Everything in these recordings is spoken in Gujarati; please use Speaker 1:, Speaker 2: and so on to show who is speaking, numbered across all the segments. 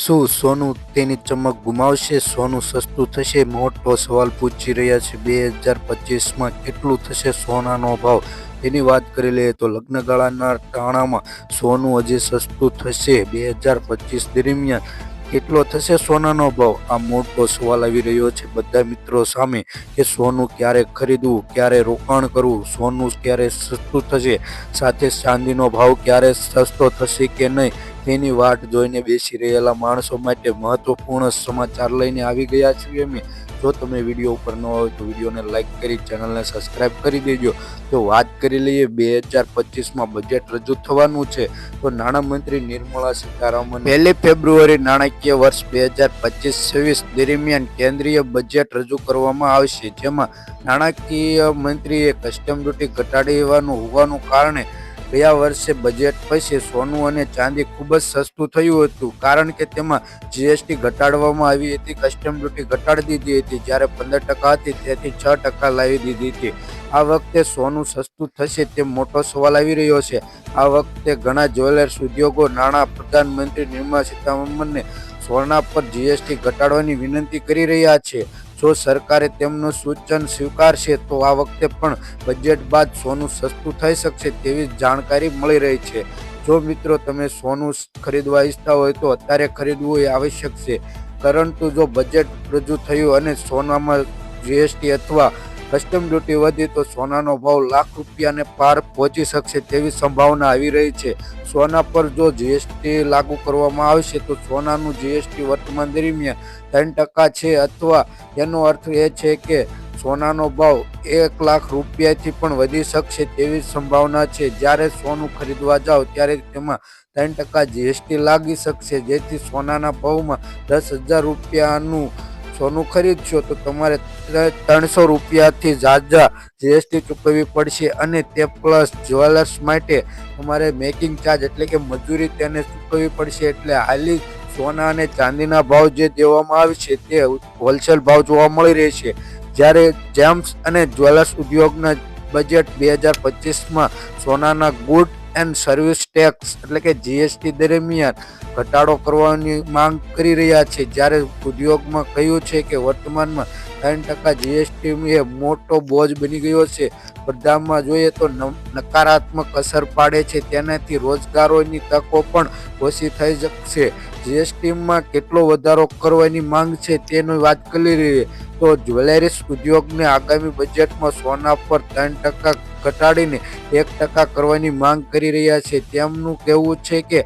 Speaker 1: શું સોનું તેની ચમક ગુમાવશે? સોનું સસ્તું થશે? મોટો સવાલ પૂછી રહ્યા છે. બે હજાર પચીસમાં કેટલું થશે સોનાનો ભાવ? તેની વાત કરી લઈએ તો લગ્નગાળાના ટાણામાં સોનું હજી સસ્તું થશે. બે હજાર પચીસ દરમિયાન કેટલો થશે સોનાનો ભાવ? આ મોટો સવાલ આવી રહ્યો છે બધા મિત્રો સામે કે સોનું ક્યારે ખરીદવું, ક્યારે રોકાણ કરવું, સોનું ક્યારે સસ્તું થશે? સાથે ચાંદીનો ભાવ ક્યારે સસ્તો થશે કે નહીં? તેની વાટ જોઈને બેસી રહેલા માણસો માટે મહત્વપૂર્ણ સમાચાર લઈને આવી ગયા છીએ અમે. જો તમે વીડિયો ઉપર ન હોય તો વિડીયોને લાઇક કરી, ચેનલને સબસ્ક્રાઇબ કરી દેજો. તો વાત કરી લઈએ બે હજાર પચીસમાં બજેટ રજૂ થવાનું છે. તો નાણામંત્રી નિર્મલા સીતારામન પહેલી ફેબ્રુઆરી નાણાકીય વર્ષ બે હજાર પચીસ છવ્વીસ દરમિયાન કેન્દ્રીય બજેટ રજૂ કરવામાં આવશે. જેમાં નાણાકીય મંત્રીએ કસ્ટમ ડ્યુટી ઘટાડવાનું હોવાનું કારણે ગયા વર્ષે બજેટ પછી સોનું અને ચાંદી ખૂબ જ સસ્તું થયું હતું. કારણ કે તેમાં જીએસટી ઘટાડવામાં આવી હતી કસ્ટમ ડ્યુટી ઘટાડી દીધી હતી. જ્યારે પંદર ટકા હતી, તેથી છ ટકા લાવી દીધી હતી. આ વખતે સોનું સસ્તું થશે તે મોટો સવાલ આવી રહ્યો છે. આ વખતે ઘણા જ્વેલર્સ, ઉદ્યોગો, નાણાં પ્રધાનમંત્રી નિર્મલા સીતારમણને સોના પર જીએસટી ઘટાડવાની વિનંતી કરી રહ્યા છે. જો સરકારે તેમનું સૂચન સ્વીકારશે, તો આ વખતે પણ બજેટ બાદ સોનું સસ્તું થઈ શકશે તેવી જાણકારી મળી રહી છે. જો મિત્રો તમે સોનું ખરીદવા ઈચ્છતા હોય તો અત્યારે ખરીદવું એ આવશ્યક છે. પરંતુ જો બજેટ રજૂ થયું અને સોનામાં જીએસટી અથવા કસ્ટમ ડ્યુટી વધી તો સોનાનો ભાવ લાખ રૂપિયાને પાર પહોંચી શકશે તેવી સંભાવના આવી રહી છે. સોના પર જો જીએસટી લાગુ કરવામાં આવશે તો સોનાનું જીએસટી વર્તમાન દરમિયાન ત્રણ ટકા છે અથવા એનો અર્થ એ છે કે સોનાનો ભાવ એક લાખ રૂપિયાથી પણ વધી શકશે તેવી સંભાવના છે. જ્યારે સોનું ખરીદવા જાઓ ત્યારે તેમાં ત્રણ ટકા જીએસટી લાગી શકશે. જેથી સોનાના ભાવમાં દસ હજાર રૂપિયાનું સોનું ખરીદશો તો તમારે ત્રણસો રૂપિયાથી ઝાઝા જીએસટી ચૂકવવી પડશે અને તે પ્લસ જ્વેલર્સ માટે તમારે મેકિંગ ચાર્જ એટલે કે મજૂરી તેને ચૂકવવી પડશે એટલે હાલી સોના અને ચાંદીના ભાવ જે દેવામાં આવે છે તે હોલસેલ ભાવ જોવા મળી રહેશે જ્યારે જેમ્સ અને જ્વેલર્સ ઉદ્યોગના બજેટ બે હજાર પચીસમાં સોનાના ગુડ એન્ડ સર્વિસ ટેક્સ એટલે કે જીએસટી દરમિયાન ઘટાડો કરવાની માંગ કરી રહ્યા છે. જ્યારે ઉદ્યોગમાં કહ્યું છે કે વર્તમાનમાં ત્રણ ટકા જીએસટી એ મોટો બોજ બની ગયો છે. સ્પર્ધામાં જોઈએ તો નકારાત્મક અસર પાડે છે. તેનાથી રોજગારોની તકો પણ ઓછી થઈ શકશે. જીએસટીમાં કેટલો વધારો કરવાની માંગ છે તેની વાત કરી રહી તો જ્વેલરીસ ઉદ્યોગને આગામી બજેટમાં સોના પર ત્રણ ટકા ઘટાડીને એક ટકા કરવાની માંગ કરી રહ્યા છે. તેમનું કહેવું છે કે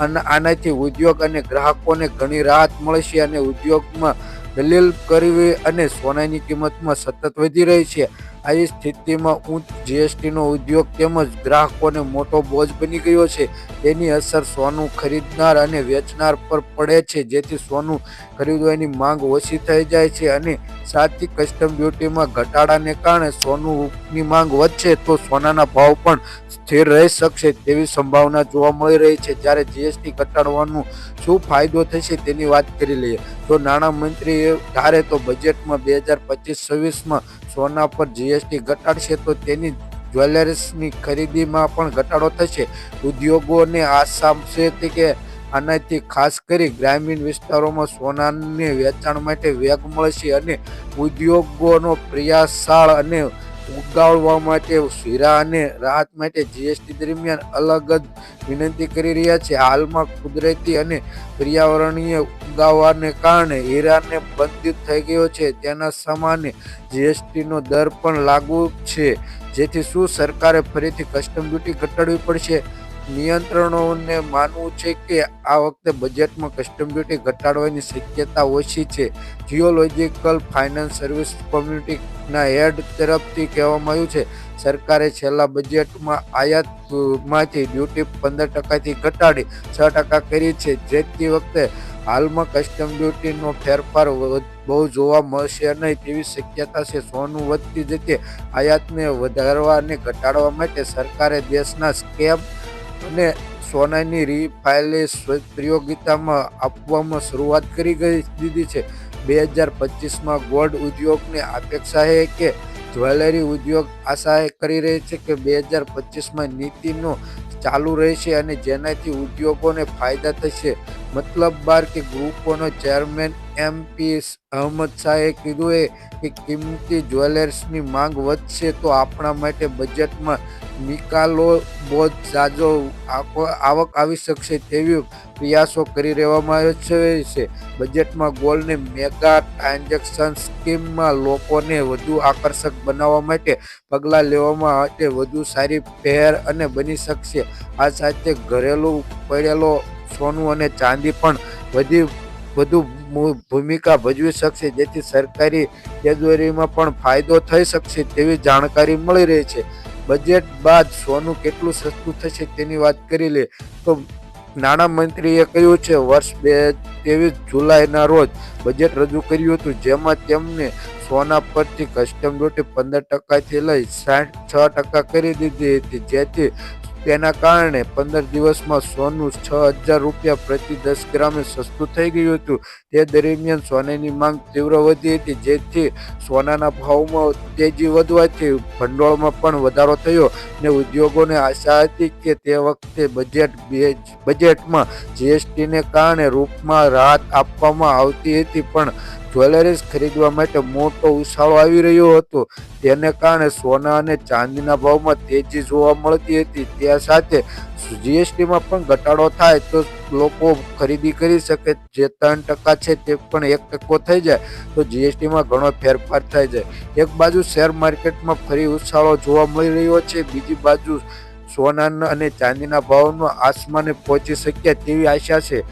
Speaker 1: આનાથી ઉદ્યોગ અને ગ્રાહકોને ઘણી રાહત મળશે અને ઉદ્યોગમાં દલીલ કરવી અને સોનાની કિંમતમાં સતત વધી રહી છે. આવી સ્થિતિમાં ઉચ્ચ જીએસટીનો ઉદ્યોગ તેમજ ગ્રાહકોને મોટો બોજ બની ગયો છે. તેની અસર સોનું ખરીદનાર અને વેચનાર પર પડે છે, જેથી સોનું ખરીદવાની માંગ ઓછી થઈ જાય છે અને સાચી કસ્ટમ ડ્યુટીમાં ઘટાડાને કારણે સોનુંની માંગ વધશે તો સોનાના ભાવ પણ સ્થિર રહી શકશે તેવી સંભાવના જોવા મળી રહી છે. જ્યારે જીએસટી ઘટાડવાનું શું ફાયદો થશે તેની વાત કરી લઈએ. તો નાણામંત્રીએ ધારે તો બજેટમાં બે હજાર પચીસ છવ્વીસમાં સોના પર જીએસટી ઘટાડશે તો તેની જ્વેલર્સની ખરીદીમાં પણ ઘટાડો થશે. ઉદ્યોગોને આશા છે કે આનાથી ખાસ કરી ગ્રામીણ વિસ્તારોમાં સોનાને વેચાણ માટે વેગ મળશે અને ઉદ્યોગોનો પ્રયાસાળ અને ઉગાડવા માટે શીરા અને રાહત માટે જીએસટી દરમિયાન અલગ જ વિનંતી કરી રહ્યા છે. હાલમાં કુદરતી અને પર્યાવરણીય ઉગાવવાને કારણે હીરાને બંધિત થઈ ગયો છે. તેના સમાને જીએસટીનો દર પણ લાગુ છે. જેથી શું સરકારે ફરીથી કસ્ટમ ડ્યુટી ઘટાડવી પડશે? નિયંત્રણોને માનવું છે કે આ વખતે બજેટમાં કસ્ટમ ડ્યુટી ઘટાડવાની શક્યતા ઓછી છે. જીઓલોજીકલ ફાઇનાન્સ સર્વિસ કોમ્યુનિટીના હેડ તરફથી કહેવામાં આવ્યું છે, સરકારે છેલ્લા બજેટમાં આયાતમાંથી ડ્યુટી પંદર ટકાથી ઘટાડી છ ટકા કરી છે. જેથી વખતે હાલમાં કસ્ટમ ડ્યુટીનો ફેરફાર બહુ જોવા મળશે નહીં તેવી શક્યતા છે. સોનું વધતી જતી આયાતને વધારવા અને ઘટાડવા માટે સરકારે દેશના સ્કેમ અને સોનાની રિફાઇલેસ પ્રયોગિતામાં આપવામાં શરૂઆત કરી દીધી છે. બે હજાર પચીસમાં ગોલ્ડ ઉદ્યોગની અપેક્ષા છે કે જ્વેલરી ઉદ્યોગ આશા કરી રહી છે કે બે હજાર પચીસમાં નીતિનો ચાલુ રહેશે અને જેનાથી ઉદ્યોગોને ફાયદા થશે. મતલબ બાર કે ગ્રુપોનો ચેરમેન એમપી અહમદ શાહે કીધું એ કે કિંમતી જ્વેલર્સની માંગ વધશે તો આપણા માટે બજેટમાં નિકાલો બહુ જાજો આવક આવી શકશે તેવી પ્રયાસો કરી રહેવામાં આવે છે બજેટમાં ગોલ્ડને મેગા ટ્રાન્ઝેક્શન સ્કીમમાં લોકોને વધુ આકર્ષક બનાવવા માટે પગલાં લેવામાં માટે વધુ સારી પહેર અને બની શકશે. આ સાથે ઘરેલું પડેલો સોનું અને ચાંદી પણ વધી, વધુ ભૂમિકા ભજવી શકશે. જેથી સરકારી તિજોરીમાં પણ ફાયદો થઈ શકશે તેવી જાણકારી મળી રહી છે. બજેટ બાદ સોનું કેટલું સસ્તું થશે તેની વાત કરી લે તો નાણાં મંત્રીએ કહ્યું છે, વર્ષ બે ત્રેવીસ જુલાઈના રોજ બજેટ રજૂ કર્યું હતું, જેમાં તેમને સોના પરથી કસ્ટમ ડ્યુટી પંદર ટકાથી લઈ સાઠ છ ટકા કરી દીધી હતી, જેથી તેના કારણે પંદર દિવસમાં સોનું છ હજાર રૂપિયા પ્રતિ દસ ગ્રામે સસ્તું થઈ ગયું હતું. તે દરમિયાન સોનાની માંગ તીવ્ર વધી હતી, જેથી સોનાના ભાવમાં તેજી વધવાથી ભંડોળમાં પણ વધારો થયો ને ઉદ્યોગોને આશા હતી કે તે વખતે બજેટ બજેટમાં જીએસટીને કારણે રૂપમાં રાહત આપવામાં આવતી હતી, પણ જ્વેલરીઝ ખરીદવા માટે મોટો ઉછાળો આવી રહ્યો હતો. તેને કારણે સોના અને ચાંદીના ભાવમાં તેજી જોવા મળતી હતી. ત્યાં સાથે જીએસટીમાં પણ ઘટાડો થાય તો લોકો ખરીદી કરી શકે. જે ત્રણ ટકા છે તે પણ એક ટકો થઈ જાય તો જીએસટીમાં ઘણો ફેરફાર થઈ જાય. એક બાજુ શેર માર્કેટમાં ફરી ઉછાળો જોવા મળી રહ્યો છે. બીજી બાજુ સોનાના અને ચાંદીના ભાવમાં આસમાને પહોંચી શક્યા તેવી આશા છે.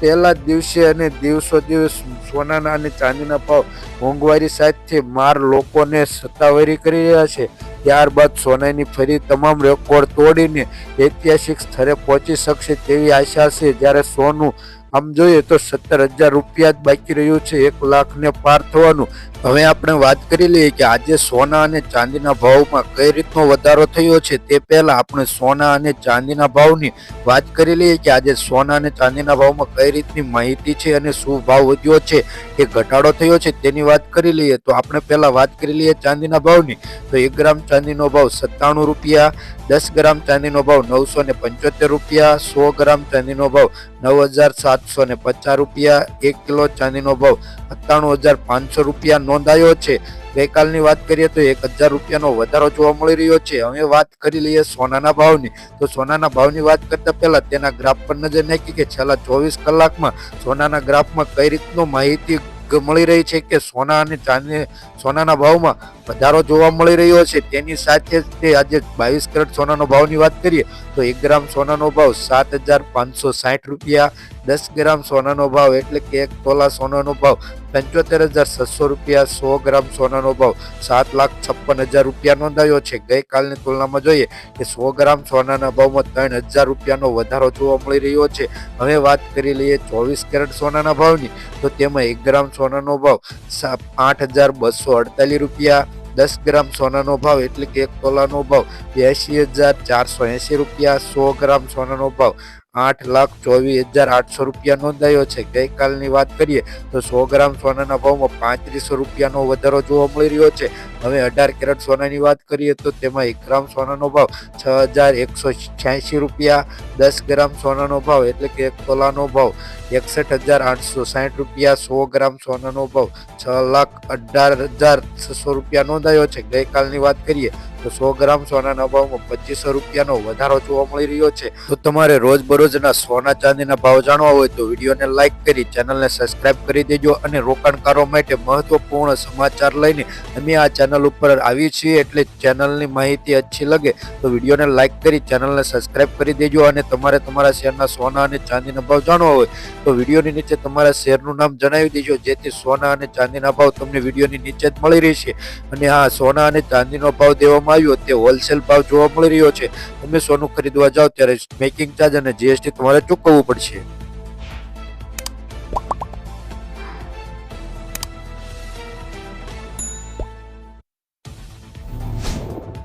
Speaker 1: પહેલા દિવસે અને દિવસો દિવસ સોનાના અને ચાંદીના ભાવ મોંઘવારી સાથે માર લોકોને સત્તાવરી કરી રહ્યા છે. ત્યારબાદ સોનાની ફરી તમામ રેકોર્ડ તોડીને ઐતિહાસિક સ્તરે પહોંચી શકશે તેવી આશા છે. જ્યારે સોનું આમ જોઈએ તો સત્તર હજાર રૂપિયા જ બાકી રહ્યું છે, એક લાખને પાર થવાનું. હવે આપણે વાત કરી લઈએ કે આજે સોના અને ચાંદીના ભાવમાં કઈ રીતનો વધારો થયો છે, તે પહેલા આપણે સોના અને ચાંદીના ભાવની વાત કરી લઈએ કે આજે સોના અને ચાંદીના ભાવમાં કઈ રીતની માહિતી છે અને શું ભાવ વધ્યો છે કે ઘટાડો થયો છે, તેની વાત કરી લઈએ. તો આપણે પહેલા વાત કરી લઈએ ચાંદીના ભાવની. તો એક ગ્રામ ચાંદીનો ભાવ સત્તાણું રૂપિયા, દસ ગ્રામ ચાંદીનો ભાવ નવસો ને પંચોતેર રૂપિયા, સો ગ્રામ ચાંદીનો ભાવ નવ હજાર સાતસો પચાસ રૂપિયા, એક કિલો ચાંદીનો ભાવ સત્તાણું હજાર પાંચસો રૂપિયા નોંધાયો છે. ગઈકાલની વાત કરીએ તો એક હજાર રૂપિયાનો વધારો જોવા મળી રહ્યો છે. હવે વાત કરી લઈએ સોનાના ભાવની. તો સોનાના ભાવની વાત કરતા પહેલા તેના ગ્રાફ પર નજર નાખી કે છેલ્લા ચોવીસ કલાકમાં સોનાના ગ્રાફમાં કઈ રીતનો માહિતી મળી રહી છે કે સોના અને ચાંદી સોનાના ભાવમાં વધારો જોવા મળી રહ્યો છે. તેની સાથે તે આજે બાવીસ કેરેટ સોનાનો ભાવની વાત કરીએ તો એક ગ્રામ સોનાનો ભાવ સાત હજાર પાંચસો સાઠ રૂપિયા દસ ગ્રામ સોનાનો ભાવ એટલે કે એક તોલા સોનાનો ભાવ પંચોતેર હજાર છસો રૂપિયા, સો ગ્રામ સોનાનો ભાવ સાત લાખ છપ્પન હજાર રૂપિયા નોંધાયો છે. ગઈકાલની તુલનામાં જોઈએ કે સો ગ્રામ સોનાના ભાવમાં ત્રણ હજાર રૂપિયાનો વધારો જોવા મળી રહ્યો છે. હવે વાત કરી લઈએ ચોવીસ કેરેટ સોનાના ભાવની, તો તેમાં એક ગ્રામ સોનાનો ભાવ આઠ હજાર બસો અડતાલીસ રૂપિયા, દસ ગ્રામ સોનાનો ભાવ એટલે કે એક તોલાનો ભાવ બ્યાસી હજાર ચારસો એંસી રૂપિયા, સો ગ્રામ સોનાનો ભાવ આઠ લાખ ચોવીસ હજાર આઠસો રૂપિયા નોંધાયો છે. ગઈકાલની વાત કરીએ તો સો ગ્રામ સોનાના ભાવમાં પાંત્રીસો રૂપિયાનો વધારો જોવા મળી રહ્યો છે. હવે અઢાર કેરેટ સોનાની વાત કરીએ તો તેમાં એક ગ્રામ સોનાનો ભાવ છ હજાર એકસો છ્યાસી રૂપિયા, દસ ગ્રામ સોનાનો ભાવ એટલે કે એક તોલાનો ભાવ એકસઠ હજાર આઠસો સાઠ રૂપિયા, સો ગ્રામ સોનાનો ભાવ છ લાખ અઢાર હજાર છસો રૂપિયા નોંધાયો છે. ગઈકાલની વાત કરીએ તો સો ગ્રામ સોનાના ભાવમાં પચીસો રૂપિયાનો વધારો જોવા મળી રહ્યો છે. તો તમારે રોજબરોજના સોના ચાંદીના ભાવ જાણવા હોય તો વિડીયોને લાઇક કરી, ચેનલને સબસ્ક્રાઇબ કરી દેજો અને રોકાણકારો માટે મહત્વપૂર્ણ સમાચાર લઈને અમે આ ચેનલ ઉપર આવી છીએ એટલે ચેનલની માહિતી અચ્છી લગે તો વિડીયોને લાઇક કરી, ચેનલને સબસ્ક્રાઇબ કરી દેજો અને તમારે તમારા શેરના સોના અને ચાંદીના ભાવ જાણવા હોય તો વિડીયોની નીચે તમારા શેરનું નામ જણાવી દેજો, જેથી સોના અને ચાંદીના ભાવ તમને વિડીયોની નીચે જ મળી રહેશે. અને હા, સોના અને ચાંદીનો ભાવ દેવામાં આવ્યો તે હોલસેલ ભાવ જોવા મળી રહ્યો છે. તમે સોનું ખરીદવા જાઓ ત્યારે મેકિંગ ચાર્જ અને જીએસટી તમારે ચૂકવવું પડશે.